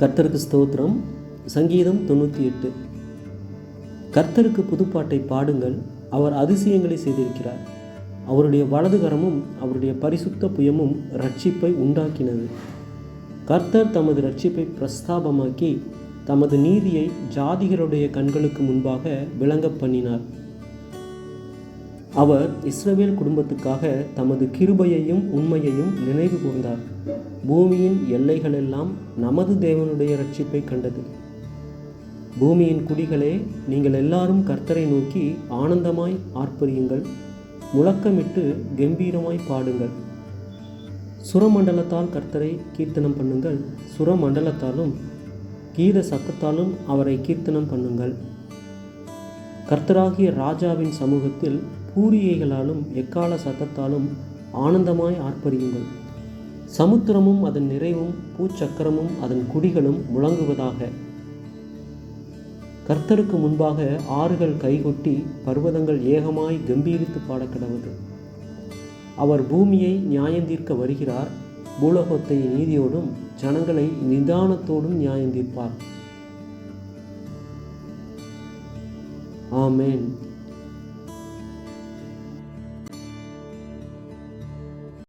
கர்த்தருக்கு ஸ்தோத்திரம். சங்கீதம் தொண்ணூற்றி எட்டு. கர்த்தருக்கு புதுப்பாட்டை பாடுங்கள். அவர் அதிசயங்களை செய்திருக்கிறார். அவருடைய வலதுகரமும் அவருடைய பரிசுத்த புயமும் ரட்சிப்பை உண்டாக்கினது. கர்த்தர் தமது ரட்சிப்பை பிரஸ்தாபமாக்கி தமது நீதியை ஜாதிகளுடைய கண்களுக்கு முன்பாக விளங்க பண்ணினார். அவர் இஸ்ரவேல் குடும்பத்துக்காக தமது கிருபையையும் உண்மையையும் நினைவு கூர்ந்தார். பூமியின் எல்லைகளெல்லாம் நமது தேவனுடைய ரட்சிப்பை கண்டது. பூமியின் குடிகளே நீங்கள் எல்லாரும் கர்த்தரை நோக்கி ஆனந்தமாய் ஆர்ப்பரியுங்கள். முழக்கமிட்டு கம்பீரமாய் பாடுங்கள். சுரமண்டலத்தால் கர்த்தரை கீர்த்தனம் பண்ணுங்கள். சுரமண்டலத்தாலும் கீத சத்தத்தாலும் அவரை கீர்த்தனம் பண்ணுங்கள். கர்த்தராகிய ராஜாவின் சமூகத்தில் பூரியைகளாலும் எக்கால சத்தத்தாலும் ஆனந்தமாய் ஆர்ப்பரியுங்கள். சமுத்திரமும் அதன் நிறைவும் பூச்சக்கரமும் அதன் குடிகளும் முழங்குவதாக. கர்த்தருக்கு முன்பாக ஆறுகள் கைகொட்டி பர்வதங்கள் ஏகமாய் கம்பீரித்து பாடக்கிடவது அவர் பூமியை நியாயந்தீர்க்க வருகிறார். பூலோகத்தை நீதியோடும் ஜனங்களை நிதானத்தோடும் நியாயந்தீர்ப்பார் ஆமேன்.